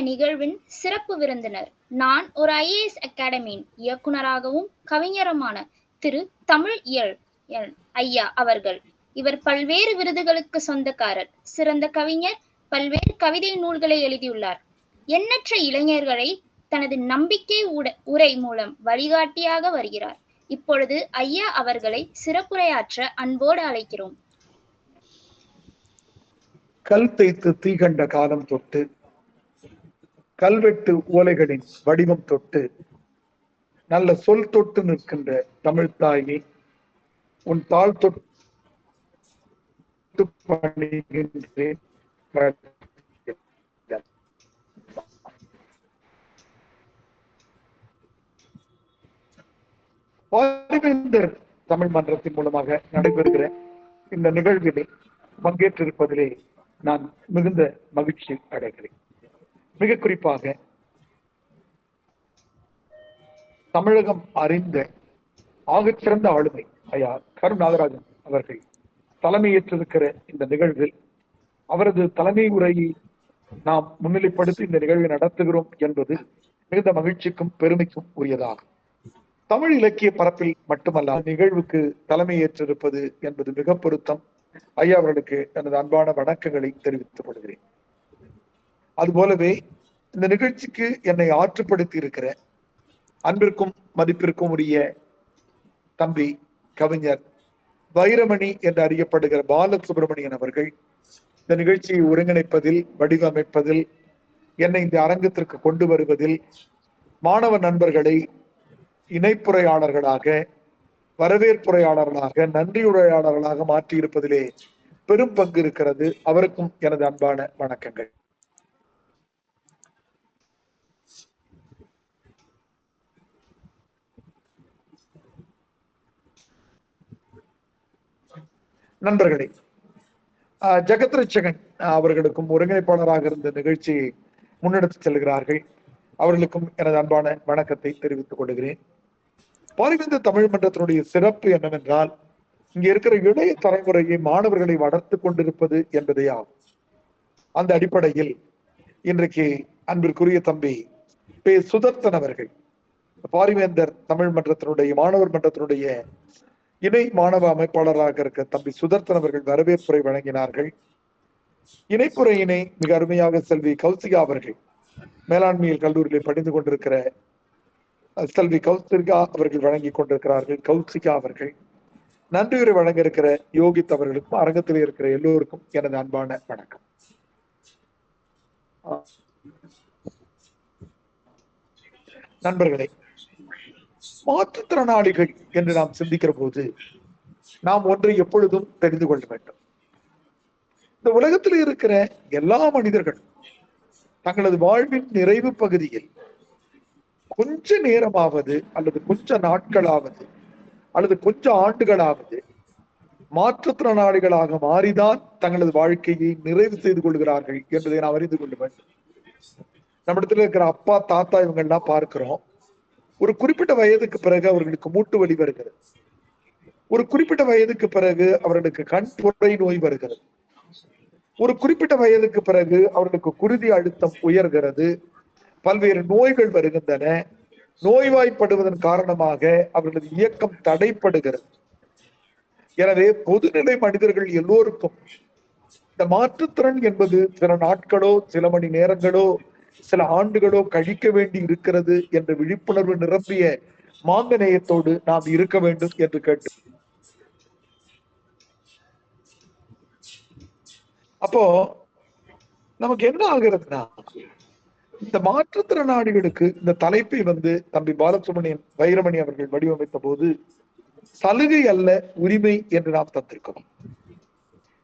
நிகழ்வின் சிறப்பு விருந்தினர். நான் ஒரு ஐஏஎஸ் அகாடமியின் இயக்குனராகவும் கவிஞருமான திரு தமிழ் இயல் எல் ஐயா அவர்கள். இவர் பல்வேறு விருதுகளுக்கு சொந்தக்காரர். சிறந்த கவிஞர் பல்வேறு கவிதை நூல்களை எழுதியுள்ளார். எண்ணற்ற இளைஞர்களை தனது நம்பிக்கை உட உரை மூலம் வழிகாட்டியாக வருகிறார். இப்பொழுது ஐயா அவர்களை சிறப்புரையாற்ற அன்போடு அழைக்கிறோம். கல் தேய்த்து தீ கண்ட காலம் தொட்டு கல்வெட்டு ஓலைகளின் வடிவம் தொட்டு நல்ல சொல் தொட்டு நிற்கின்ற தமிழ் தாயே உன் தாழ் தொட்டு பணிகின்றேன். பாரிவேந்தர் தமிழ் மன்றத்தின் மூலமாக நடைபெறுகிற இந்த நிகழ்விலே பங்கேற்றிருப்பதிலே நான் மிகுந்த மகிழ்ச்சி அடைகிறேன். மிக குறிப்பாக தமிழகம் அறிந்த ஆகச்சிறந்த ஆளுமை ஐயா கரு நாகராஜன் அவர்கள் தலைமையேற்றிருக்கிற இந்த நிகழ்வில் அவரது தலைமை உரையை நாம் முன்னிலைப்படுத்தி இந்த நிகழ்வை நடத்துகிறோம் என்பது மிகுந்த மகிழ்ச்சிக்கும் பெருமைக்கும் உரியதாகும். தமிழ் இலக்கிய பரப்பில் மட்டுமல்ல நிகழ்வுக்கு தலைமையேற்றிருப்பது என்பது மிக பொருத்தம். ஐயா அவர்களுக்கு எனது அன்பான வணக்கங்களை தெரிவித்துக் கொள்கிறேன். அதுபோலவே இந்த நிகழ்ச்சிக்கு என்னை ஆற்றுப்படுத்தி இருக்கிற அன்பிற்கும் மதிப்பிற்கும் உரிய தம்பி கவிஞர் வைரமணி என்று அறியப்படுகிற பாலசுப்ரமணியன் அவர்கள் இந்த நிகழ்ச்சியை ஒருங்கிணைப்பதில் வடிவமைப்பதில் என்னை இந்த அரங்கத்திற்கு கொண்டு வருவதில் மாணவ நண்பர்களை இணைப்புரையாளர்களாக வரவேற்புரையாளர்களாக நன்றியுரையாளர்களாக மாற்றியிருப்பதிலே பெரும் பங்கு இருக்கிறது. அவருக்கும் எனது அன்பான வணக்கங்கள். நண்பர்களே ஜெகத் ரட்சகன் அவர்களுக்கும் ஒருங்கிணைப்பாளராக இருந்த நிகழ்ச்சியை முன்னெடுத்து செல்கிறார்கள். அவர்களுக்கும் எனது அன்பான வணக்கத்தை தெரிவித்துக் கொள்கிறேன். பாரிவிந்த தமிழ் மன்றத்தினுடைய சிறப்பு என்னவென்றால் இங்க இருக்கிற இளைய தலைமுறையை மாணவர்களை வளர்த்து கொண்டிருப்பது என்பதே ஆகும். அந்த அடிப்படையில் இன்றைக்கு அன்பிற்குரிய தம்பி பே. சுதர்த்தன் அவர்கள் பாரிவேந்தர் தமிழ் மன்றத்தினுடைய மாணவர் மன்றத்தினுடைய இணை மாணவ அமைப்பாளராக இருக்க தம்பி சுதர்த்தன் அவர்கள் வரவேற்புரை வழங்கினார்கள். இணைப்புறையினை மிக அருமையாக செல்வி கௌசிகா அவர்கள் மேலாண்மையில் கல்லூரியில் படிந்து கொண்டிருக்கிற செல்வி கௌசிகா அவர்கள் வழங்கி கொண்டிருக்கிறார்கள். கௌசிகா அவர்கள் நன்றியுரை வழங்க இருக்கிற யோகித் அவர்களுக்கும் அரங்கத்தில் இருக்கிற எல்லோருக்கும் எனது அன்பான வணக்கம். நண்பர்களே மாற்றுத்திறனாளிகள் என்று நாம் சிந்திக்கிற போது நாம் ஒன்றை எப்பொழுதும் தெரிந்து கொள்ள வேண்டும். இந்த உலகத்தில் இருக்கிற எல்லா மனிதர்களும் தங்களது வாழ்வின் நிறைவு பகுதியில் கொஞ்ச நேரமாவது அல்லது கொஞ்ச நாட்களாவது அல்லது கொஞ்ச ஆண்டுகளாவது மாற்றுத்திறனாளிகளாக மாறிதான் தங்களது வாழ்க்கையை நிறைவு செய்து கொள்கிறார்கள் என்பதை நாம் அறிந்து கொள்ள வேண்டும். நம்மிடத்துல இருக்கிற அப்பா தாத்தா இவங்க எல்லாம் பார்க்கிறோம். ஒரு குறிப்பிட்ட வயதுக்கு பிறகு அவர்களுக்கு மூட்டு வலி வருகிறது. ஒரு குறிப்பிட்ட வயதுக்கு பிறகு அவர்களுக்கு கண் புரை நோய் வருகிறது. ஒரு குறிப்பிட்ட வயதுக்கு பிறகு அவர்களுக்கு குருதி அழுத்தம் உயர்கிறது. பல்வேறு நோய்கள் வருகின்றன. நோய்வாய்ப்படுவதன் காரணமாக அவர்களது இயக்கம் தடைப்படுகிறது. எனவே பொதுநிலை மனிதர்கள் எல்லோருக்கும் இந்த மாற்றுத்திறன் என்பது சில நாட்களோ சில மணி நேரங்களோ சில ஆண்டுகளோ கழிக்க வேண்டி இருக்கிறது என்ற விழிப்புணர்வு நிரம்பிய மாங்கநேயத்தோடு நாம் இருக்க வேண்டும் என்று கேட்டு. அப்போ நமக்கு என்ன ஆகிறதுனா இந்த மாற்றுத்திறனாளிகளுக்கு இந்த தலைப்பை வந்து தம்பி பாலசுப்ரமணியன் வைரமணி அவர்கள் வடிவமைத்த போது சலுகை அல்ல உரிமை என்று நாம் தந்திருக்கிறோம்.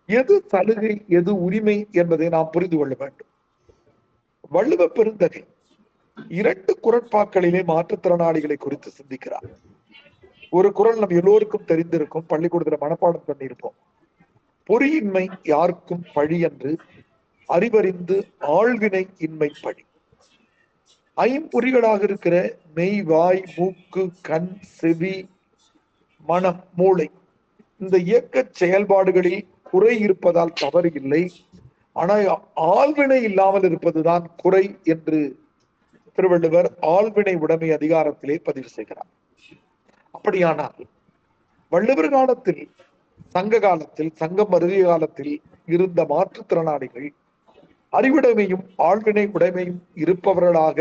எது சலுகை எது உரிமை என்பதை நாம் புரிந்து கொள்ள வேண்டும். வள்ளுவ பெருந்தகை இரண்டு குரட்பாக்களிலே மாற்றுத்திறனாளிகளை குறித்து சிந்திக்கிறார். ஒரு குரல் நம் எல்லோருக்கும் தெரிந்திருக்கும் பள்ளிக்கூடத்துல மனப்பாடம் பண்ணியிருப்போம். பொறியின்மை யாருக்கும் பழி என்று அறிவறிந்து ஆழ்வினை இன்மை பழி. ஐம்பொறிகளாக இருக்கிற மெய் வாய் மூக்கு கண் செவி மனம் மூளை இந்த இயக்க செயல்பாடுகளில் குறை இருப்பதால் தவறு இல்லை. ஆனால் ஆழ்வினை இல்லாமல் இருப்பதுதான் குறை என்று திருவள்ளுவர் ஆழ்வினை உடைமை அதிகாரத்திலே பதிவு செய்கிறார். அப்படியானால் வள்ளுவர் காலத்தில் சங்க காலத்தில் சங்கம் அருகிய காலத்தில் இருந்த மாற்றுத்திறனாளிகள் அறிவுடைமையும் ஆழ்வினை உடைமையும் இருப்பவர்களாக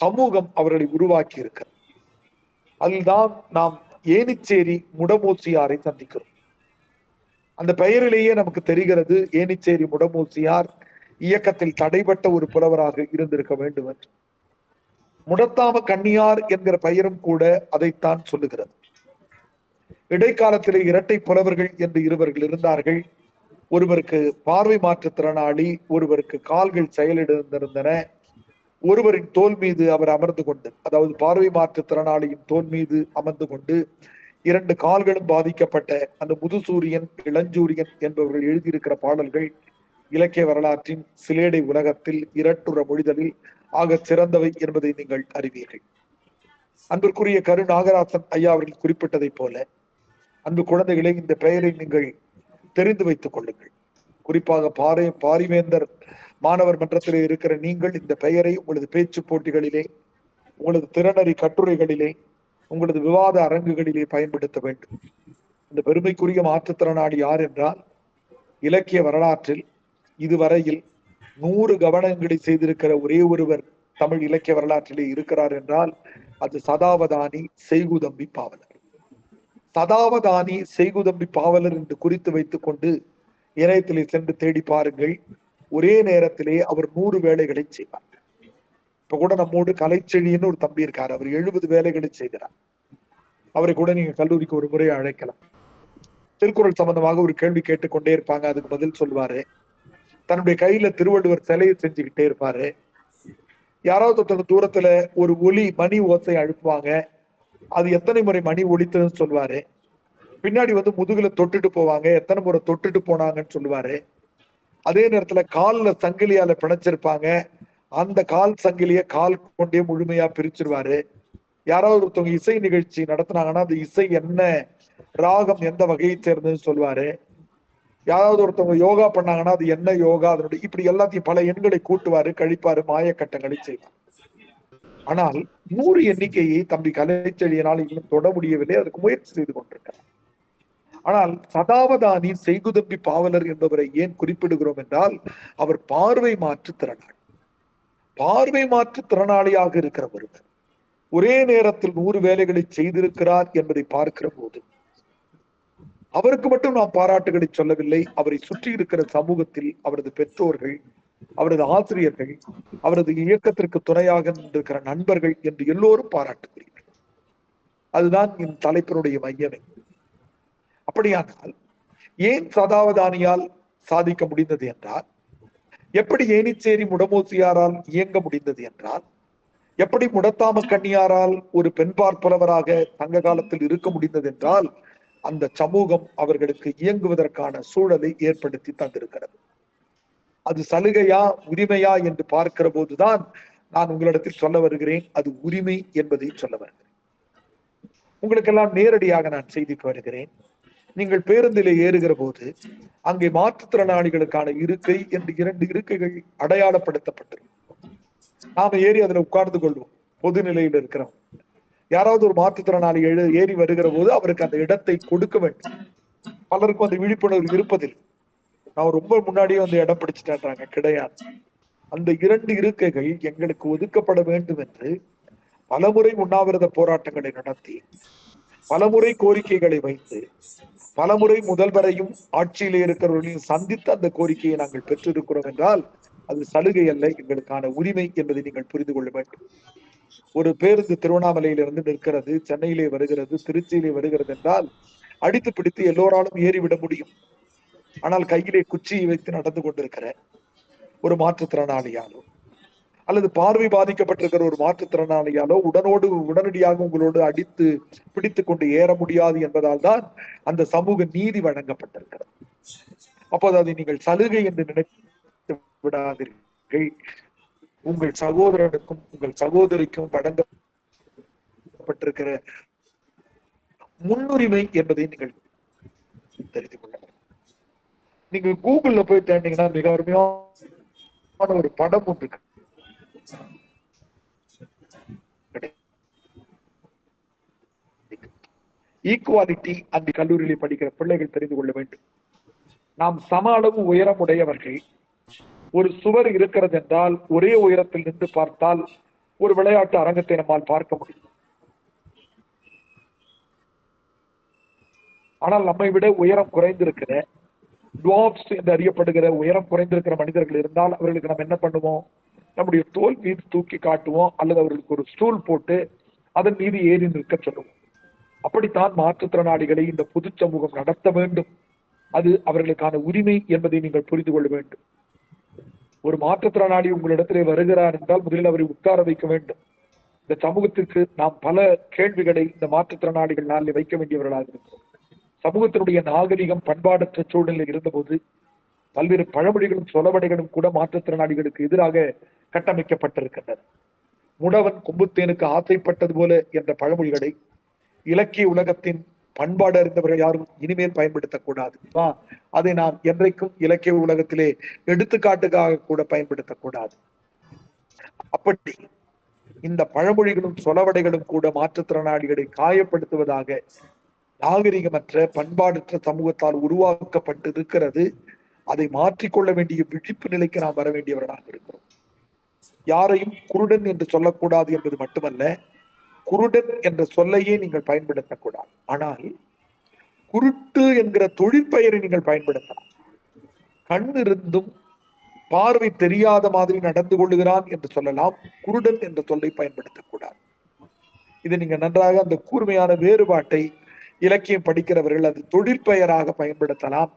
சமூகம் அவர்களை உருவாக்கி இருக்கிறது அதில்தான் நாம் ஏனிச்சேரி முடமூச்சியாரை சந்திக்கிறோம். அந்த பெயரிலேயே நமக்கு தெரிகிறது ஏனிச்சேரி முடமூச்சியார் இயக்கத்தில் தடைபட்ட ஒரு புலவராக இருந்திருக்க வேண்டும் என்று. முடத்தாம கன்னியார் என்கிற பெயரும் கூட அதைத்தான் சொல்லுகிறது. இடைக்காலத்திலே இரட்டை புலவர்கள் என்று இருவர்கள் இருந்தார்கள். ஒருவருக்கு பார்வை மாற்றுத்திறனாளி ஒருவருக்கு கால்கள் செயலிழந்திருந்தன. ஒருவரின் தோல் மீது அவர் அமர்ந்து கொண்டு அதாவது பார்வை மாற்றுத்திறனாளியின் தோல் மீது அமர்ந்து கொண்டு இரண்டு கால்களும் பாதிக்கப்பட்ட அந்த முதுசூரியன் இளஞ்சூரியன் என்பவர்கள் எழுதியிருக்கிற பாடல்கள் இலக்கிய வரலாற்றின் சிலேடை உலகத்தில் இரட்டுற மொழிதலில் ஆக சிறந்தவை என்பதை நீங்கள் அறிவீர்கள். அன்பிற்குரிய கரு நாகராசன் ஐயா அவர்கள் குறிப்பிட்டதைப் போல அன்பு குழந்தைகளை இந்த பெயரை நீங்கள் தெரிந்து வைத்துக் கொள்ளுங்கள். குறிப்பாக பாறை பாரிவேந்தர் மாணவர் மன்றத்திலே இருக்கிற நீங்கள் இந்த பெயரை உங்களது பேச்சு போட்டிகளிலே உங்களது திறனறி கட்டுரைகளிலே உங்களது விவாத அரங்குகளிலே பயன்படுத்த வேண்டும். இந்த பெருமைக்குரிய மாற்றுத்திறனாளி யார் என்றால் இலக்கிய வரலாற்றில் இதுவரையில் நூறு கவனங்களை செய்திருக்கிற ஒரே ஒருவர் தமிழ் இலக்கிய வரலாற்றிலே இருக்கிறார் என்றால் அது சதாவதானி செய்குதம்பி பாவலர். சதாவதானி செய்குதம்பி பாவலர் என்று குறித்து வைத்துக் கொண்டு இணையத்திலே சென்று தேடி பாருங்கள் ஒரே நேரத்திலே அவர் நூறு வேலைகளை செய்வார். இப்ப கூட நம்மோடு கலைச்செழின்னு ஒரு தம்பி இருக்கார். அவர் எழுபது வேலைகளை செய்கிறார். அவரை கூட நீங்க கல்லூரிக்கு ஒரு முறை அழைக்கலாம். திருக்குறள் சம்பந்தமாக ஒரு கேள்வி கேட்டுக்கொண்டே இருப்பாங்க. அதுக்கு பதில் சொல்லுவாரு தன்னுடைய கையில திருவள்ளுவர் சிலையை செஞ்சுக்கிட்டே இருப்பாரு. யாராவது ஒருத்தர் தூரத்துல ஒரு ஒலி மணி ஓசை அழுப்புவாங்க. அது எத்தனை முறை மணி ஒலித்ததுன்னு சொல்லுவாரு பின்னாடி வந்து முதுகுல தொட்டுட்டு போவாங்க. எத்தனை முறை தொட்டுட்டு போனாங்கன்னு சொல்லுவாரு அதே நேரத்துல கால்ல சங்கிலியால பிணைச்சிருப்பாங்க. அந்த கால் சங்கிலிய கால் கொண்டே முழுமையா பிரிச்சிருவாரு. யாராவது ஒருத்தவங்க இசை நிகழ்ச்சி நடத்துனாங்கன்னா அந்த இசை என்ன ராகம் எந்த வகையை சேர்ந்ததுன்னு சொல்லுவாரு. யாராவது ஒருத்தவங்க யோகா பண்ணாங்கன்னா அது என்ன யோகா அதனுடைய இப்படி எல்லாத்தையும் பல எண்களை கூட்டுவாரு கழிப்பாரு மாயக்கட்டங்களை செய்வார். ஆனால் நூறு எண்ணிக்கையை தம்பி கலைச்செழியனால் இன்னும் தொட முடியவில்லை அதுக்கு முயற்சி செய்து கொண்டிருக்கிறார். ஆனால் சதாவதானி செய்குதம்பி பாவலர் என்பவரை ஏன் குறிப்பிடுகிறோம் என்றால் அவர் பார்வை மாற்று திறனாளி. பார்வை மாற்று திறனாளியாக இருக்கிற ஒருவர் ஒரே நேரத்தில் நூறு வேலைகளை செய்திருக்கிறார் என்பதை பார்க்கிற போது அவருக்கு மட்டும் நாம் பாராட்டுகளை சொல்லவில்லை. அவரை சுற்றி இருக்கிற சமூகத்தில் அவரது பெற்றோர்கள் அவரது ஆசிரியர்கள் அவரது இயக்கத்திற்கு துணையாக நின்றிருக்கிற நண்பர்கள் என்று எல்லோரும் பாராட்டுகிறீர்கள் அதுதான் என் தலைப்பினுடைய மையமே. அப்படியானால் ஏன் சதாவதானியால் சாதிக்க முடிந்தது என்றால் எப்படி ஏனிச்சேரி முடமூசியாரால் இயங்க முடிந்தது என்றால் எப்படி முடத்தாம கண்ணியாரால் ஒரு பெண் பார்ப்பனவராக தங்க காலத்தில் இருக்க முடிந்தது என்றால் அந்த சமூகம் அவர்களுக்கு இயங்குவதற்கான சூழலை ஏற்படுத்தி தந்திருக்கிறது. அது சலுகையா உரிமையா என்று பார்க்கிற போதுதான் நான் உங்களிடத்தில் சொல்ல வருகிறேன். அது உரிமை என்பதை சொல்ல வருகிறேன். உங்களுக்கெல்லாம் நேரடியாக நான் செய்திக்கு வருகிறேன். நீங்கள் பேருந்திலே ஏறுகிற போது அங்கே மாற்றுத்திறனாளிகளுக்கான இருக்கை என்று இரண்டு இருக்கைகள் அடையாளப்படுத்தப்பட்டிருக்கும். நாம ஏறி அதுல உட்கார்ந்து கொள்வோம். பொது நிலையில் இருக்கிறோம் யாராவது ஒரு மாற்றுத்திறனாளி எழு ஏறி வருகிற போது அவருக்கு அந்த இடத்தை கொடுக்க வேண்டும். பலருக்கும் அந்த விழிப்புணர்வு இருப்பதில் நான் ரொம்ப முன்னாடியே வந்து இடம் பிடிச்சிட்டேன்றாங்க கிடையாது. அந்த இரண்டு இருக்கைகள் எங்களுக்கு ஒதுக்கப்பட வேண்டும் என்று பலமுறை உண்ணாவிரத போராட்டங்களை நடத்தி பலமுறை கோரிக்கைகளை வைத்து பலமுறை முதல்வரையும் ஆட்சியிலே இருக்கிறவர்களையும் சந்தித்து அந்த கோரிக்கையை நாங்கள் பெற்றிருக்கிறோம் என்றால் அது சலுகை அல்ல எங்களுக்கான உரிமை என்பதை நீங்கள் புரிந்து கொள்ள வேண்டும். ஒரு பேருந்து திருவண்ணாமலையிலிருந்து நிற்கிறது சென்னையிலே வருகிறது திருச்சியிலே வருகிறது என்றால் அடித்து பிடித்து எல்லோராலும் ஏறிவிட முடியும். ஆனால் கையிலே குச்சியை வைத்து நடந்து கொண்டிருக்கிற ஒரு மாற்றுத்திறனாளியாலும் அல்லது பார்வை பாதிக்கப்பட்டிருக்கிற ஒரு மாற்றுத்திறனாளியாலோ உடனோடு உடனடியாக உங்களோடு அடித்து பிடித்து கொண்டு ஏற முடியாது என்பதால் தான் அந்த சமூக நீதி வழங்கப்பட்டிருக்கிறது அப்போது அதை நீங்கள் சலுகை என்று நினைத்து விடாதீர்கள் உங்கள் சகோதரனுக்கும் உங்கள் சகோதரிக்கும் வழங்கப்பட்டிருக்கிற முன்னுரிமை என்பதை நீங்கள் தெரிந்து கொள்ள நீங்கள் நீங்க கூகுள்ல போய் தேடினீங்கன்னா மிக அருமையான ஒரு படம் ஒன்று இருக்கு. ஈக்குவாலிட்டி அந்த கல்லூரியில் படிக்கிற பிள்ளைகள் தெரிந்து கொள்ள வேண்டும். நாம் சம அளவு உயரம் உடையவர்கள். ஒரு சுவர் இருக்கிறது என்றால் ஒரே உயரத்தில் நின்று பார்த்தால் ஒரு விளையாட்டு அரங்கத்தை நம்மால் பார்க்க முடியும். ஆனால் நம்மை விட உயரம் குறைந்திருக்கிற டுவாப்ஸ் என்று அறியப்படுகிற உயரம் குறைந்திருக்கிற மனிதர்கள் இருந்தால் அவர்களுக்கு நம்ம என்ன பண்ணுவோம்? நம்முடைய தோல் மீது தூக்கி காட்டுவோம் அல்லது அவர்களுக்கு ஒரு ஸ்டூல் போட்டு அதன் மீது ஏறி நிற்க சொல்லுவோம். அப்படித்தான் மாற்றுத்திறனாளிகளை இந்த பொது சமூகம் நடத்த வேண்டும். அது அவர்களுக்கான உரிமை என்பதை நீங்கள் புரிந்து கொள்ள வேண்டும். ஒரு மாற்றுத்திறனாளி உங்களிடத்திலே வருகிறார் என்றால் முதலில் அவரை உட்கார வைக்க வேண்டும். இந்த சமூகத்திற்கு நாம் பல கேள்விகளை இந்த மாற்றுத்திறனாளிகள் நாளில் வைக்க வேண்டியவர்களாக இருக்கிறோம். சமூகத்தினுடைய நாகரிகம் பண்பாடற்ற சூழ்நிலை இருந்தபோது பல்வேறு பழமொழிகளும் சொலவடைகளும் கூட மாற்றுத்திறனாளிகளுக்கு எதிராக கட்டமைக்கப்பட்டிருக்கின்றன. முடவன் கொம்புத்தேனுக்கு ஆசைப்பட்டது போல என்ற பழமொழிகளை இலக்கிய உலகத்தின் பண்பாடு அறிந்தவர்கள் யாரும் இனிமேல் பயன்படுத்தக்கூடாது அதை நாம் என்றைக்கும் இலக்கிய உலகத்திலே எடுத்துக்காட்டுக்காக கூட பயன்படுத்தக்கூடாது அப்படி இந்த பழமொழிகளும் சொலவடைகளும் கூட மாற்றுத்திறனாளிகளை காயப்படுத்துவதாக நாகரிகமற்ற பண்பாடற்ற சமூகத்தால் உருவாக்கப்பட்டு இருக்கிறது அதை மாற்றிக்கொள்ள வேண்டிய விழிப்பு நிலைக்கு நாம் வர வேண்டியவர்களாக இருக்கிறோம். யாரையும் குருடன் என்று சொல்லக்கூடாது என்பது மட்டுமல்ல குருடன் என்ற சொல்லையே நீங்கள் பயன்படுத்தக்கூடாது. ஆனால் குருட்டு என்கிற தொழிற்பெயரை நீங்கள் பயன்படுத்தலாம். கண் இருந்தும் பார்வை தெரியாத மாதிரி நடந்து கொள்ளுகிறான் என்று சொல்லலாம் குருடன் என்ற சொல்லை பயன்படுத்தக்கூடாது. இது நீங்க நன்றாக அந்த கூர்மையான வேறுபாட்டை இலக்கியம் படிக்கிறவர்கள் அது தொழிற்பெயராக பயன்படுத்தலாம்.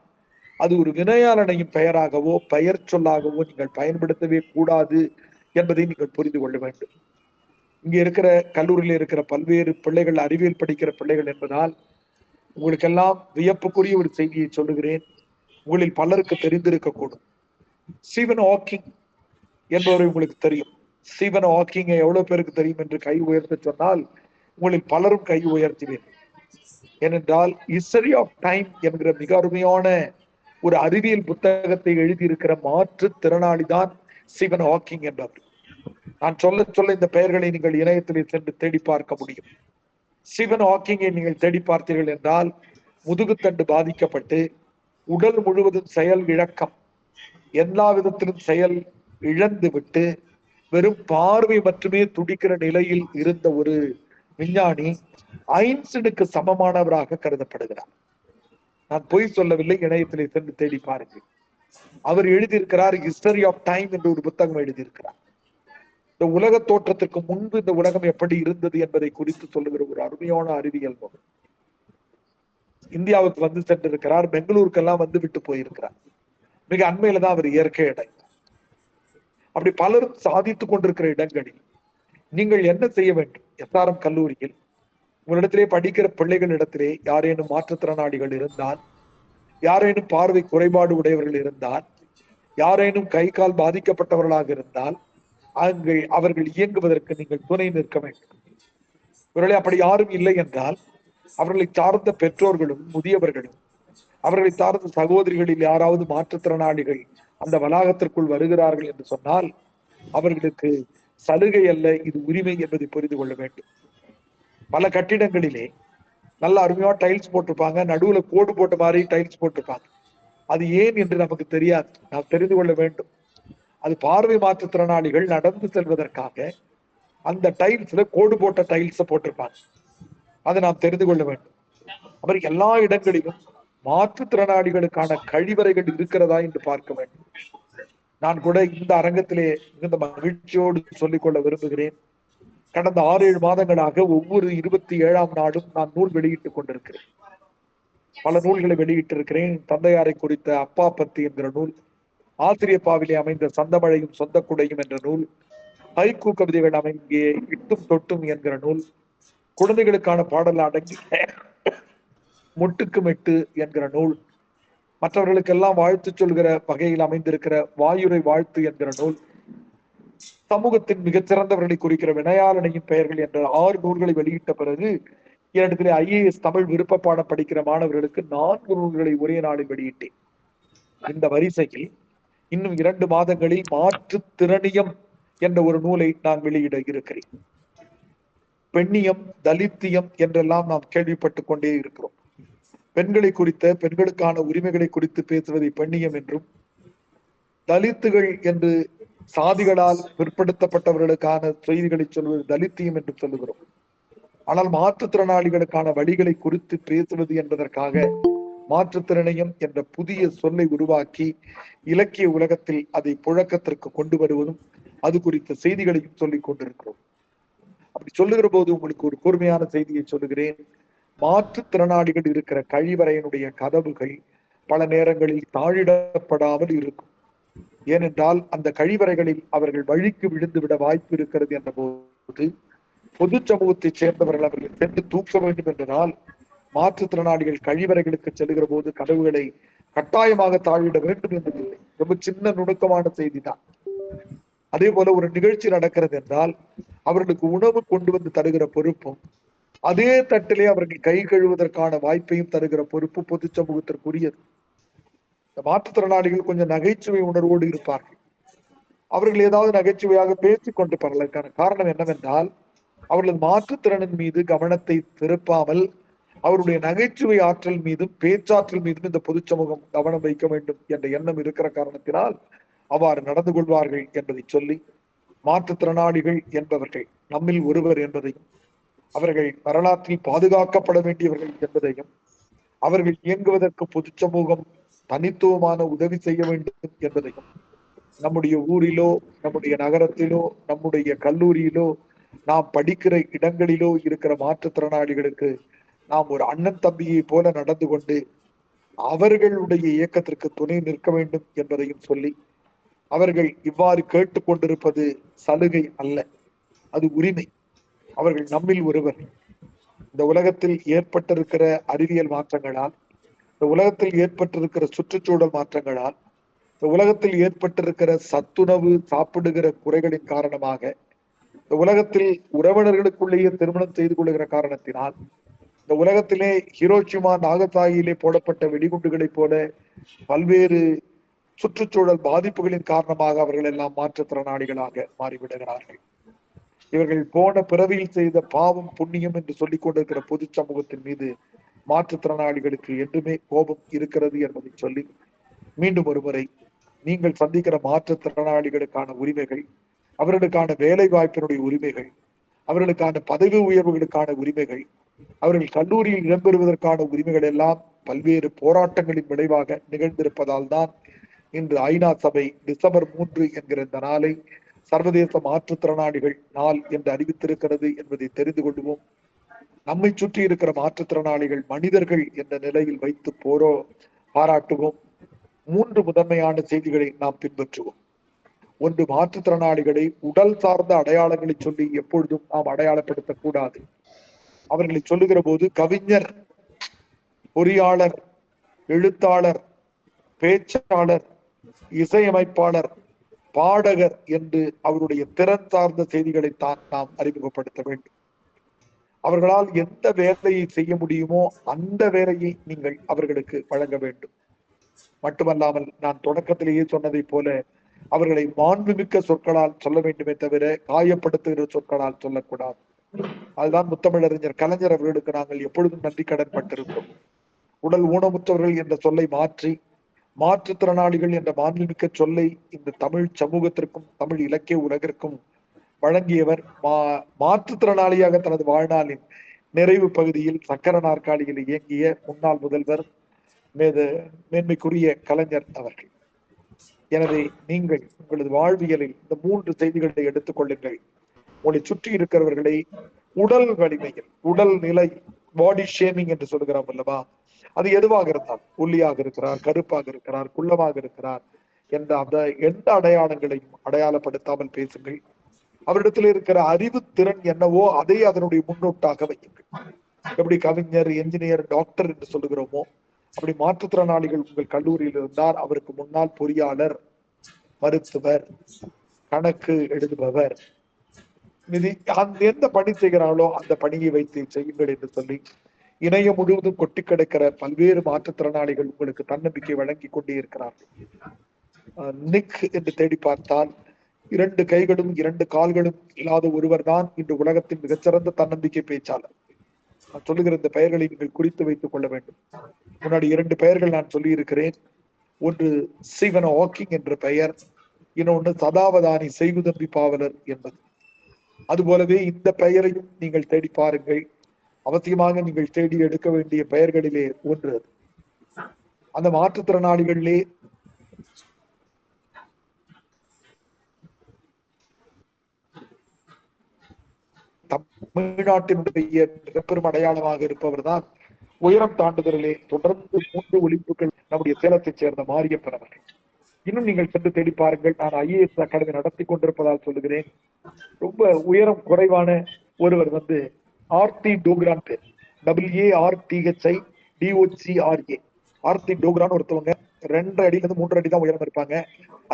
அது ஒரு வினையாளனையும் பெயராகவோ பெயர் சொல்லாகவோ நீங்கள் பயன்படுத்தவே கூடாது. என்பதை நீங்கள் புரிந்து கொள்ள வேண்டும். இங்கே இருக்கிற கல்லூரியில் இருக்கிற பல்வேறு பிள்ளைகள் அறிவியல் படிக்கிற பிள்ளைகள் என்பதால் உங்களுக்கெல்லாம் வியப்புக்குரிய ஒரு செய்தியை சொல்லுகிறேன். உங்களில் பலருக்கு தெரிந்திருக்கக்கூடும். ஸ்டீவன் ஹாக்கிங் என்பவரை உங்களுக்கு தெரியும். ஸ்டீவன் ஹாக்கிங்கை எவ்வளவு பேருக்கு தெரியும் என்று கை உயர்த்த சொன்னால் உங்களில் பலரும் கை உயர்த்துவேன் ஏனென்றால் ஹிஸ்டரி ஆஃப் டைம் என்கிற மிக அருமையான ஒரு அறிவியல் புத்தகத்தை எழுதியிருக்கிற மாற்று திறனாளிதான் ஸ்டீவன் ஹாக்கிங் என்பவர். நான் சொல்ல சொல்ல இந்த பெயர்களை நீங்கள் இணையத்திலே சென்று தேடி பார்க்க முடியும். ஸ்டீவன் ஹாக்கிங்கை நீங்கள் தேடி பார்த்தீர்கள் என்றால் முதுகுத்தண்டு பாதிக்கப்பட்டு உடல் முழுவதும் செயல் இழக்கம். எல்லா விதத்திலும் செயல் இழந்து விட்டு வெறும் பார்வை மட்டுமே துடிக்கிற நிலையில் இருந்த ஒரு விஞ்ஞானி ஐன்ஸ்டனுக்கு சமமானவராக கருதப்படுகிறார். நான் பொய் சொல்லவில்லை இணையத்திலே சென்று தேடி பாருங்கள். அவர் எழுதியிருக்கிறார் ஹிஸ்டரி ஆஃப் டைம் என்று ஒரு புத்தகம் எழுதியிருக்கிறார். இந்த உலக தோற்றத்திற்கு முன்பு இந்த உலகம் எப்படி இருந்தது என்பதை குறித்து சொல்லுகிற ஒரு அருமையான அறிவியல் நூல் இந்தியாவுக்கு வந்து சென்றிருக்கிறார். பெங்களூருக்கெல்லாம் வந்து விட்டு போயிருக்கிறார். மிக அண்மையில தான் அவர் இயற்கை இடம் அப்படி பலரும் சாதித்துக் கொண்டிருக்கிற இடங்களில் நீங்கள் என்ன செய்ய வேண்டும்? எஸ்ஆர்எம் கல்லூரியில் உங்களிடத்திலே படிக்கிற பிள்ளைகள் இடத்திலே யாரேனும் மாற்றுத்திறனாளிகள் இருந்தால் யாரேனும் பார்வை குறைபாடு உடையவர்கள் இருந்தால் யாரேனும் கை கால் பாதிக்கப்பட்டவர்களாக இருந்தால் அங்கு அவர்கள் இயங்குவதற்கு நீங்கள் துணை நிற்க வேண்டும். ஒருவேளை அப்படி யாரும் இல்லை என்றால் அவர்களை சார்ந்த பெற்றோர்களும் முதியவர்களும் அவர்களை சார்ந்த சகோதரிகளில் யாராவது மாற்றுத்திறனாளிகள் அந்த வளாகத்திற்குள் வருகிறார்கள் என்று சொன்னால் அவர்களுக்கு சலுகை அல்ல இது உரிமை என்பதை புரிந்து கொள்ள வேண்டும். பல கட்டிடங்களிலே நல்ல அருமையா டைல்ஸ் போட்டிருப்பாங்க நடுவுல கோடு போட்ட மாதிரி டைல்ஸ் போட்டிருப்பாங்க. அது ஏன் என்று நமக்கு தெரியாது. நாம் தெரிந்து கொள்ள வேண்டும். அது பார்வை மாற்றுத்திறனாளிகள் நடந்து செல்வதற்காக அந்த டைல்ஸ்ல கோடு போட்ட டைல்ஸ போட்டிருப்பாங்க. அதை நாம் தெரிந்து கொள்ள வேண்டும். அவர் எல்லா இடங்களிலும் மாற்றுத்திறனாளிகளுக்கான கழிவறைகள் இருக்கிறதா என்று பார்க்க வேண்டும். நான் கூட இந்த அரங்கத்திலே மிகுந்த மகிழ்ச்சியோடு சொல்லிக்கொள்ள விரும்புகிறேன். கடந்த ஆறு ஏழு மாதங்களாக ஒவ்வொரு இருபத்தி ஏழாம் நாளும் நான் நூல் வெளியிட்டுக் கொண்டிருக்கிறேன். பல நூல்களை வெளியிட்டிருக்கிறேன். தந்தையாரை குறித்த அப்பா பத்தி என்கிற நூல். ஆசிரியப்பாவிலே அமைந்த சந்தமழையும் சொந்த குடையும் என்ற நூல் ஹைக்கூ கவிதைகள் அமைங்கிய இட்டும் தொட்டும் என்கிற நூல் குழந்தைகளுக்கான பாடல் அடங்கி முட்டுக்கு மெட்டு என்கிற நூல் மற்றவர்களுக்கெல்லாம் வாழ்த்து சொல்கிற வகையில் அமைந்திருக்கிற வாயுரை வாழ்த்து என்கிற நூல் சமூகத்தின் மிகச்சிறந்தவர்களை குறிக்கிற வினயாளனையும் பெயர்கள் என்ற ஆறு நூல்களை வெளியிட்ட பிறகு என்னிடத்திலே ஐஏஎஸ் தமிழ் விருப்ப பாடம் படிக்கிற மாணவர்களுக்கு நான்கு நூல்களை ஒரே நாளில் வெளியிட்டேன். இந்த வரிசையில் இன்னும் இரண்டு மாதங்களில் மாற்று திறனியம் என்ற ஒரு நூலை நான் வெளியிட இருக்கிறேன். பெண்ணியம் தலித்தியம் என்றெல்லாம் நாம் கேள்விப்பட்டுக் கொண்டே இருக்கிறோம். பெண்களை குறித்த பெண்களுக்கான உரிமைகளை குறித்து பேசுவதை பெண்ணியம் என்றும் தலித்துகள் என்று சாதிகளால் பிற்படுத்தப்பட்டவர்களுக்கான செய்திகளை சொல்வது தலித்தியம் என்று சொல்லுகிறோம். ஆனால் மாற்றுத்திறனாளிகளுக்கான வழிகளை குறித்து பேசுவது என்பதற்காக மாற்றுத்திறனையும் என்ற புதிய சொல்லை உருவாக்கி இலக்கிய உலகத்தில் அதை புழக்கத்திற்கு கொண்டு வருவதும் அது குறித்த செய்திகளையும் சொல்லிக் கொண்டிருக்கிறோம். அப்படி சொல்லுகிற போது உங்களுக்கு ஒரு கூர்மையான செய்தியை சொல்லுகிறேன். மாற்றுத்திறனாளிகள் இருக்கிற கழிவறையினுடைய கதவுகள் பல நேரங்களில் தாழிடப்படாமல் இருக்கும். ஏனென்றால் அந்த கழிவறைகளில் அவர்கள் வழிக்கு விழுந்து விட வாய்ப்பு இருக்கிறது என்ற போது பொது சமூகத்தைச் சேர்ந்தவர்கள் அவர்கள் சென்று தூக்க வேண்டும் என்றால் மாற்றுத்திறனாளிகள் கழிவறைகளுக்கு செல்லுகிற போது கதவுகளை கட்டாயமாக தாழிட வேண்டும் என்பதில்லை ரொம்ப சின்ன நுணுக்கமான செய்தி தான் அதே போல ஒரு நிகழ்ச்சி நடக்கிறது என்றால் அவர்களுக்கு உணவு கொண்டு வந்து தருகிற பொறுப்பும் அதே தட்டிலே அவர்கள் கை கழுவதற்கான வாய்ப்பையும் தருகிற பொறுப்பு பொது சமூகத்திற்குரியது. இந்த மாற்றுத்திறனாளிகள் கொஞ்சம் நகைச்சுவை உணர்வோடு இருப்பார்கள். அவர்கள் ஏதாவது நகைச்சுவையாக பேசிக் கொண்டு பரலதற்கான காரணம் என்னவென்றால் அவர்களது மாற்றுத்திறனின் மீது கவனத்தை திருப்பாமல் அவருடைய நகைச்சுவை ஆற்றல் மீதும் பேச்சாற்றல் மீதும் இந்த பொது சமூகம் கவனம் வைக்க வேண்டும் என்ற எண்ணம் இருக்கிற காரணத்தினால் அவ்வாறு நடந்து கொள்வார்கள் என்பதை சொல்லி மாற்றுத்திறனாளிகள் என்பவர்கள் நம்மில் ஒருவர் என்பதையும் அவர்கள் வரலாற்றில் பாதுகாக்கப்பட வேண்டியவர்கள் என்பதையும் அவர்கள் இயங்குவதற்கு பொது சமூகம் தனித்துவமான உதவி செய்ய வேண்டும் என்பதையும் நம்முடைய ஊரிலோ நம்முடைய நகரத்திலோ நம்முடைய கல்லூரியிலோ நாம் படிக்கிற இடங்களிலோ இருக்கிற மாற்றுத்திறனாளிகளுக்கு நாம் ஒரு அண்ணன் தம்பியை போல நடந்து கொண்டு அவர்களுடைய இயக்கத்திற்கு துணை நிற்க வேண்டும் என்பதையும் சொல்லி அவர்கள் இவ்வாறு கேட்டுக்கொண்டிருப்பது சலுகை அல்ல அது உரிமை. அவர்கள் நம்மில் ஒருவர். இந்த உலகத்தில் ஏற்பட்டிருக்கிற அறிவியல் மாற்றங்களால் இந்த உலகத்தில் ஏற்பட்டிருக்கிற சுற்றுச்சூழல் மாற்றங்களால் இந்த உலகத்தில் ஏற்பட்டிருக்கிற சத்துணவு சாப்பிடுகிற குறைகளின் காரணமாக இந்த உலகத்தில் உறவினர்களுக்குள்ளேயே திருமணம் செய்து கொள்ளுகிற காரணத்தினால் இந்த உலகத்திலே ஹிரோஷிமா நாகசாகியிலே போடப்பட்ட வெடிகுண்டுகளைப் போல பல்வேறு சுற்றுச்சூழல் பாதிப்புகளின் காரணமாக அவர்கள் எல்லாம் மாற்றுத்திறனாளிகளாக மாறிவிடுகிறார்கள். இவர்கள் போன பிறவியில் செய்த பாவம் புண்ணியம் என்று சொல்லிக் கொண்டிருக்கிற பொது சமூகத்தின் மீது மாற்றுத்திறனாளிகளுக்கு என்றுமே கோபம் இருக்கிறது என்பதை சொல்லி மீண்டும் ஒருமுறை நீங்கள் சந்திக்கிற மாற்றுத்திறனாளிகளுக்கான உரிமைகள் அவர்களுக்கான வேலை வாய்ப்பினுடைய உரிமைகள் அவர்களுக்கான பதவி உயர்வுகளுக்கான உரிமைகள் அவர்கள் கல்லூரியில் இடம்பெறுவதற்கான உரிமைகள் எல்லாம் பல்வேறு போராட்டங்களின் விளைவாக நிகழ்ந்திருப்பதால் தான் இன்று ஐநா சபை டிசம்பர் மூன்று என்கிற இந்த நாளை சர்வதேச மாற்றுத்திறனாளிகள் நாள் என்று அறிவித்திருக்கிறது என்பதை தெரிந்து கொள்வோம். நம்மை சுற்றி இருக்கிற மாற்றுத்திறனாளிகள் மனிதர்கள் என்ற நிலையில் வைத்து போரோ பாராட்டுவோம். மூன்று முதன்மையான செய்திகளை நாம் பின்பற்றுவோம். ஒன்று மாற்றுத்திறனாளிகளை உடல் சார்ந்த அடையாளங்களை சொல்லி எப்பொழுதும் நாம் அடையாளப்படுத்தக்கூடாது. அவர்களை சொல்லுகிற போது கவிஞர் பொறியாளர் எழுத்தாளர் பேச்சாளர் இசையமைப்பாளர் பாடகர் என்று அவருடைய திறன் சார்ந்த செய்திகளை தான் நாம் அறிமுகப்படுத்த வேண்டும். அவர்களால் எந்த வேலையை செய்ய முடியுமோ அந்த வேலையை நீங்கள் அவர்களுக்கு வழங்க வேண்டும். மட்டுமல்லாமல் நான் தொடக்கத்திலேயே சொன்னதை போல அவர்களை மாண்புமிக்க சொற்களால் சொல்ல வேண்டுமே தவிர காயப்படுத்துகிற சொற்களால் சொல்லக்கூடாது. அதுதான் முத்தமிழறிஞர் கலைஞர் அவர்களுக்கு நாங்கள் எப்பொழுதும் நன்றி கடன் பட்டிருக்கிறோம். உடல் ஊனமுற்றவர்கள் என்ற சொல்லை மாற்றி மாற்றுத்திறனாளிகள் என்ற மாண்புமிக்க சொல்லை இந்த தமிழ் சமூகத்திற்கும் தமிழ் இலக்கிய உலகிற்கும் வழங்கியவர் மா மாற்றுத்திறனாளியாக தனது வாழ்நாளின் நிறைவு பகுதியில் சக்கர நாற்காலியில் இயங்கிய முன்னாள் முதல்வர் மேத மேன்மைக்குரிய கலைஞர் அவர்கள். எனவே நீங்கள் உங்களது வாழ்வியலில் இந்த மூன்று செய்திகளை எடுத்துக் கொள்ளுங்கள். உங்களை சுற்றி இருக்கிறவர்களை உடல் வலிமையில் உடல் நிலை பாடி ஷேமிங் என்று சொல்கிறோம் அல்லவா? அது எதுவாக இருந்தால் புள்ளியாக இருக்கிறார் கருப்பாக இருக்கிறார் குள்ளமாக இருக்கிறார் என்ற அந்த எந்த அடையாளங்களையும் அடையாளப்படுத்தாமல் பேசுங்கள். அவரிடத்தில் இருக்கிற அறிவு திறன் என்னவோ அதை அதனுடைய முன்னோட்டாக வையுங்கள். எப்படி கவிஞர் என்ஜினியர் டாக்டர் என்று சொல்லுகிறோமோ அப்படி மாற்றுத்திறனாளிகள் உங்கள் கல்லூரியில் இருந்தால் அவருக்கு முன்னால் பொறியாளர் மருத்துவர் கணக்கு எழுதுபவர் நிதி அந்த எந்த பணி செய்கிறார்களோ அந்த பணியை வைத்து செய்யுங்கள் என்று சொல்லி இணையம் முழுவதும் கொட்டி கிடக்கிற பல்வேறு மாற்றுத்திறனாளிகள் உங்களுக்கு தன்னம்பிக்கை வழங்கி கொண்டே இருக்கிறார்கள். நிக் என்று தேடி பார்த்தால் இரண்டு கைகளும் இரண்டு கால்களும் இல்லாத ஒருவர் தான் இன்று உலகத்தின் மிகச்சிறந்த தன்னம்பிக்கை பேச்சாளர். நான் சொல்லுகிற இந்த பெயர்களை நீங்கள் குறித்து வைத்துக் கொள்ள வேண்டும். முன்னாடி இரண்டு பெயர்கள் நான் சொல்லி இருக்கிறேன் ஒன்று சீவன வாக்கிங் என்ற பெயர் இன்னொன்று சதாவதானி செய்குதம்பி பாவலர் என்பது. அதுபோலவே இந்த பெயரையும் நீங்கள் தேடி பாருங்கள் அவசியமாக நீங்கள் தேடி எடுக்க வேண்டிய பெயர்களிலே ஒன்று அது. அந்த மாற்றுத்திறனாளிகளிலே தமிழ்நாட்டினுடைய மிகப்பெரும் அடையாளமாக இருப்பவர் தான் உயரம் தாண்டுதலிலே தொடர்ந்து மூன்று ஒழிப்புகள் நம்முடைய சேலத்தைச் சேர்ந்த மாரியப்பன் அவர்கள் இன்னும் நீங்கள் சென்று தேடி பாருங்கள். நான் ஐஏஎஸ் அகாடமி நடத்தி கொண்டிருப்பதால் சொல்லுகிறேன். ரொம்ப உயரம் குறைவான ஒருவர் வந்து ஆர்த்தி டோக்ரான் பேர். டபிள்யூஏ ஆர்டிஹெச்ஐ டிஓசிஆர்ஏ ஆர்த்தி டோக்ரான் ஒருத்தவங்க ரெண்டரை அடியில இருந்து மூன்று அடி தான் உயரம் இருப்பாங்க.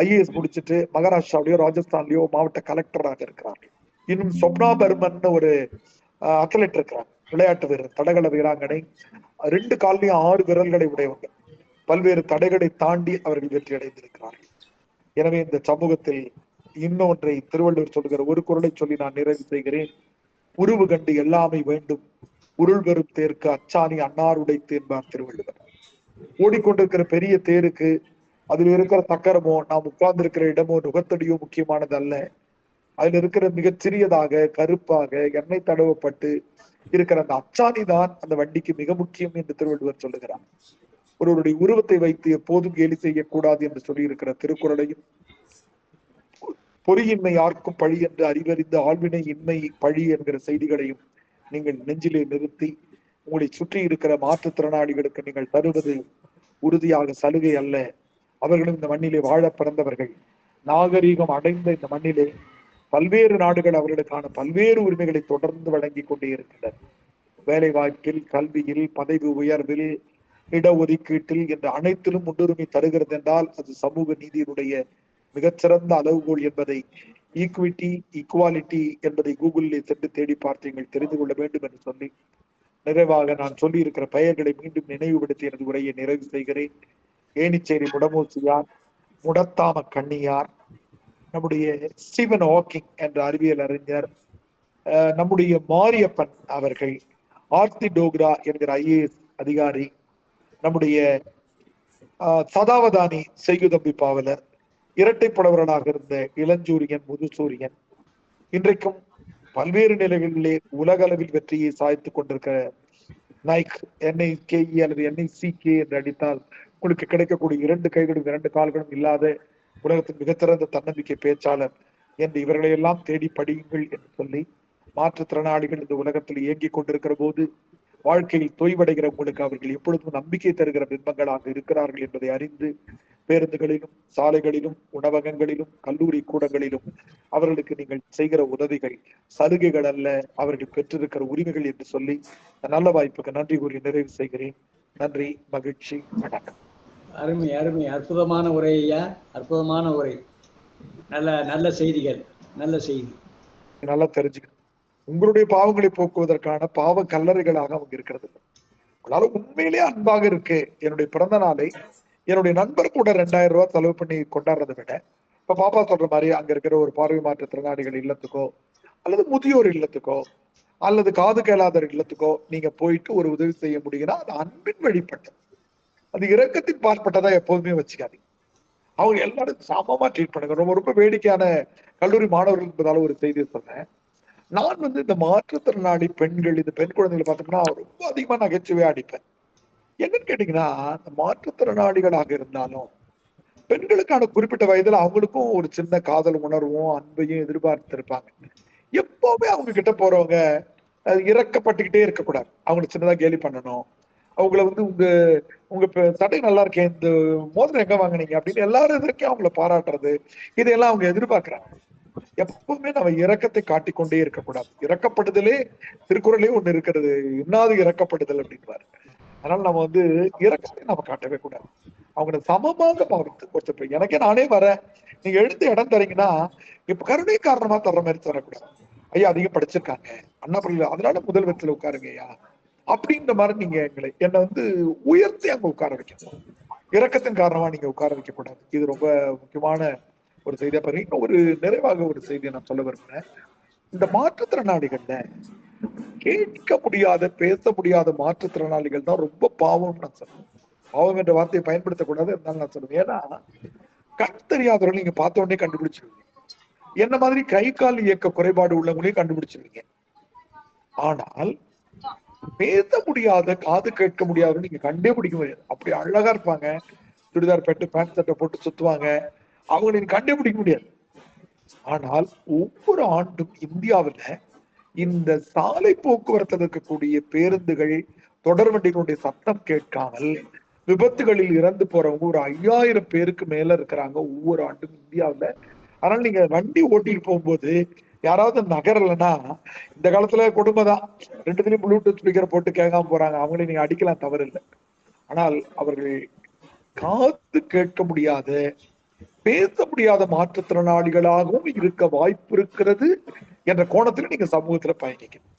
ஐஏஎஸ் முடிச்சிட்டு மகாராஷ்டிராவிலயோ ராஜஸ்தான்லயோ மாவட்ட கலெக்டராக இருக்கிறாங்க. இன்னும் சொப்னா பர்மன் ஒரு அத்லெட் இருக்கிறாங்க. விளையாட்டு வீரர் தடகள வீராங்கனை. ரெண்டு கால்லையும் ஆறு விரல்களை உடையவங்க. பல்வேறு தடைகளை தாண்டி அவர்கள் வெற்றி அடைந்திருக்கிறார்கள். எனவே இந்த சமூகத்தில் இன்னொன்றை திருவள்ளுவர் சொல்கிற ஒரு குரலை சொல்லி நான் நிறைவு செய்கிறேன். உருவு கண்டு எல்லாமே வேண்டும். உருள் பெறும் தேருக்கு அச்சாணி அன்னார் உடைத்து என்பார் திருவள்ளுவர். ஓடிக்கொண்டிருக்கிற பெரிய தேருக்கு அதில் இருக்கிற தக்கரமோ நாம் உட்கார்ந்து இருக்கிற இடமோ நுகத்தடியோ முக்கியமானது அல்ல. அதுல இருக்கிற மிகச் சிறியதாக கருப்பாக எண்ணெய் தடவப்பட்டு இருக்கிற அந்த அச்சாணி தான் அந்த வண்டிக்கு மிக முக்கியம் என்று திருவள்ளுவர் சொல்லுகிறார். ஒருவருடைய உருவத்தை வைத்து எப்போதும் கேலி செய்யக்கூடாது என்று சொல்லியிருக்கிற திருக்குறளையும் பொறியின்மை யாருக்கும் பழி என்று அறிவறிந்த ஆழ்வினை இன்மை பழி என்கிற செய்திகளையும் நீங்கள் நெஞ்சிலே நிறுத்தி உங்களை சுற்றி இருக்கிற மாற்றுத்திறனாளிகளுக்கு நீங்கள் தருவது உறுதியாக சலுகை அல்ல. அவர்களும் இந்த மண்ணிலே வாழ பிறந்தவர்கள். நாகரீகம் அடைந்த இந்த மண்ணிலே பல்வேறு நாடுகள் அவர்களுக்கான பல்வேறு உரிமைகளை தொடர்ந்து வழங்கி கொண்டே இருக்கின்றன. வேலை வாய்ப்பில் கல்வியில் பதவி உயர்வில் இடஒதுக்கீட்டில் என்ற அனைத்திலும் முன்னுரிமை தருகிறது என்றால் அது சமூக நீதியினுடைய மிகச்சிறந்த அளவுகோல் என்பதை ஈக்விட்டி ஈக்குவாலிட்டி என்பதை கூகுளில் சென்று தேடி பார்த்து நீங்கள் தெரிந்து கொள்ள வேண்டும் என்று சொல்லி நிறைவாக நான் சொல்லி இருக்கிற பெயர்களை மீண்டும் நினைவுபடுத்தி எனது உரையை நிறைவு செய்கிறேன். ஏனிச்சேரி முடமூசியார் முடத்தாம கண்ணியார் நம்முடைய ஸ்டீவன் ஹாக்கிங் என்ற அறிவியல் அறிஞர் நம்முடைய மாரியப்பன் அவர்கள் ஆர்த்தி டோக்ரா என்கிற ஐஏஎஸ் அதிகாரி நம்முடைய சதாவதானி செய்குதம்பி பாவலர் இரட்டை புலவர்களாக இருந்த இளஞ்சூரியன் முதுசூரியன் இன்றைக்கும் பல்வேறு நிலைகளிலே உலக அளவில் வெற்றியை சாய்த்துக் கொண்டிருக்கிற நைக் என்ஐகேஇ அல்லது என்ஐசிகே என்று அடித்தால் உங்களுக்கு கிடைக்கக்கூடிய இரண்டு கைகளும் இரண்டு கால்களும் இல்லாத உலகத்தின் மிகச்சிறந்த தன்னம்பிக்கை பேச்சாளர் என்று இவர்களையெல்லாம் தேடி படியுங்கள் என்று சொல்லி மாற்றுத்திறனாளிகள் இந்த உலகத்தில் இயங்கிக் கொண்டிருக்கிற போது வாழ்க்கையில் தொய்வடைகிற உங்களுக்கு அவர்கள் எப்பொழுதும் நம்பிக்கை தருகிற பிம்பங்களாக இருக்கிறார்கள் என்பதை அறிந்து பேருந்துகளிலும் சாலைகளிலும் உணவகங்களிலும் கல்லூரி கூடங்களிலும் அவர்களுக்கு நீங்கள் செய்கிற உதவிகள் சலுகைகள் அல்ல. அவர்கள் பெற்றிருக்கிற உரிமைகள் என்று சொல்லி நல்ல வாய்ப்புக்கு நன்றி கூறி நிறைவு செய்கிறேன். நன்றி மகிழ்ச்சி வணக்கம். அருமை அருமை. அற்புதமான உரை ஐயா. அற்புதமான உரை. நல்ல நல்ல செய்திகள். நல்ல செய்தி. நல்லா தெரிஞ்சுக்கணும் உங்களுடைய பாவங்களை போக்குவதற்கான பாவ கல்லறைகளாக அவங்க இருக்கிறது இல்லை. உங்களால உண்மையிலேயே அன்பாக இருக்கு. என்னுடைய பிறந்த நாளை என்னுடைய நண்பர் கூட ரெண்டாயிரம் ரூபாய் செலவு பண்ணி கொண்டாடுறதை விட இப்ப பாப்பா சொல்ற மாதிரி அங்க இருக்கிற ஒரு பார்வை மாற்றுத்திறனாளிகள் இல்லத்துக்கோ அல்லது முதியோர் இல்லத்துக்கோ அல்லது காது கேளாதவர் இல்லத்துக்கோ நீங்க போயிட்டு ஒரு உதவி செய்ய முடியும்னா அது அன்பின் வழிபட்டது அது இறக்கத்தின் பார்ப்பட்டதா எப்போதுமே வச்சுக்காதீங்க. அவங்க எல்லாரும் சமமா ட்ரீட் பண்ணுங்க. ரொம்ப ரொம்ப வேடிக்கையான கல்லூரி மாணவர்கள் என்பதால ஒரு செய்தியை சொன்னேன் நான் வந்து இந்த மாற்றுத்திறனாளி பெண்கள் இந்த பெண் குழந்தைகளை பார்த்தோம்னா ரொம்ப அதிகமா நகைச்சுவையா அடிப்பேன். என்னன்னு கேட்டீங்கன்னா இந்த மாற்றுத்திறனாளிகளாக இருந்தாலும் பெண்களுக்கான குறிப்பிட்ட வயதுல அவங்களுக்கும் ஒரு சின்ன காதல் உணர்வும் அன்பையும் எதிர்பார்த்திருப்பாங்க. எப்பவுமே அவங்க கிட்ட போறவங்க இறக்கப்பட்டுக்கிட்டே இருக்கக்கூடாது. அவங்களை சின்னதா கேலி பண்ணணும். அவங்கள வந்து உங்க உங்க பெ- சட்டை நல்லா இருக்கேன் இந்த மோதிரம் எங்க வாங்குனீங்க அப்படின்னு எல்லாரும் இதற்கே அவங்கள பாராட்டுறது இதையெல்லாம் அவங்க எதிர்பார்க்கறாங்க. எப்பவுமே நம்ம இறக்கத்தை காட்டிக்கொண்டே இருக்கக்கூடாது. இறக்கப்படுதலே திருக்குறளே ஒண்ணு இருக்கிறது. இன்னாது இறக்கப்படுதல் அப்படின்றாரு அதனால நம்ம வந்து இறக்கத்தை நம்ம காட்டவே கூடாது. அவங்கள சமமாக பாவித்து கொஞ்சம் எனக்கே நானே வரேன். நீங்க எழுந்து இடம் தரீங்கன்னா இப்ப கருணை காரணமா தர்ற மாதிரி தரக்கூடாது. ஐயா அதிகம் படிச்சிருக்காங்க. அண்ணா பள்ளியில அதனால முதல் வச்சுல உட்காருங்க ஐயா அப்படின்ற மாதிரி நீங்க எங்களை என்னை வந்து உயர்த்தி அங்க உட்கார வைக்கணும். இறக்கத்தின் காரணமா நீங்க உட்கார வைக்க கூடாது இது ரொம்ப முக்கியமான ஒரு செய்தியா பாருங்க இன்னும் ஒரு நிறைவாக ஒரு செய்தியை நான் சொல்ல விரும்புறேன். இந்த மாற்றுத்திறனாளிகள்ல கேட்க முடியாத பேச முடியாத மாற்றுத்திறனாளிகள் தான் ரொம்ப பாவம்னு நான் சொல்லுவேன் பாவம் என்ற வார்த்தையை பயன்படுத்தக்கூடாது இருந்தாலும் நான் சொல்லுவேன் ஏன்னா கண் தெரியாதவர்கள் நீங்க பார்த்த உடனே கண்டுபிடிச்சிருவீங்க. என்ன மாதிரி கை கால் இயக்க குறைபாடு உள்ளவங்களையும் கண்டுபிடிச்சிருவீங்க. ஆனால் பேச முடியாத காது கேட்க முடியாதவர்கள் நீங்க கண்டே பிடிக்க முடியாது. அப்படி அழகா இருப்பாங்க. சுடிதார் பெட்டு பேண்ட் சட்டை போட்டு சுத்துவாங்க. அவங்களை நீங்க முடியாது. ஆனால் ஒவ்வொரு ஆண்டும் இந்தியாவில் இந்த சாலை போக்குவரத்தில் இருக்கக்கூடிய பேருந்துகள் தொடர் வண்டிகளுடைய சத்தம் கேட்காமல் விபத்துகளில் இறந்து போறவங்க ஒரு ஐயாயிரம் பேருக்கு மேல இருக்கிறாங்க ஒவ்வொரு ஆண்டும் இந்தியாவில். அதனால நீங்க வண்டி ஓட்டிட்டு போகும்போது யாராவது நகரலைன்னா இந்த காலத்துல குடும்பம் தான். ரெண்டுத்துலயும் ப்ளூடூத் ஸ்பீக்கர் போட்டு கேட்காம போறாங்க. அவங்களே நீங்க அடிக்கலாம் தவறு இல்லை ஆனால் அவர்கள் காத்து கேட்க முடியாத பேச முடியாத மாற்றுத்திறனாளிகளாகவும் இருக்க வாய்ப்பு இருக்கிறது என்ற கோணத்துல நீங்க சமூகத்துல பயணிக்கணும்.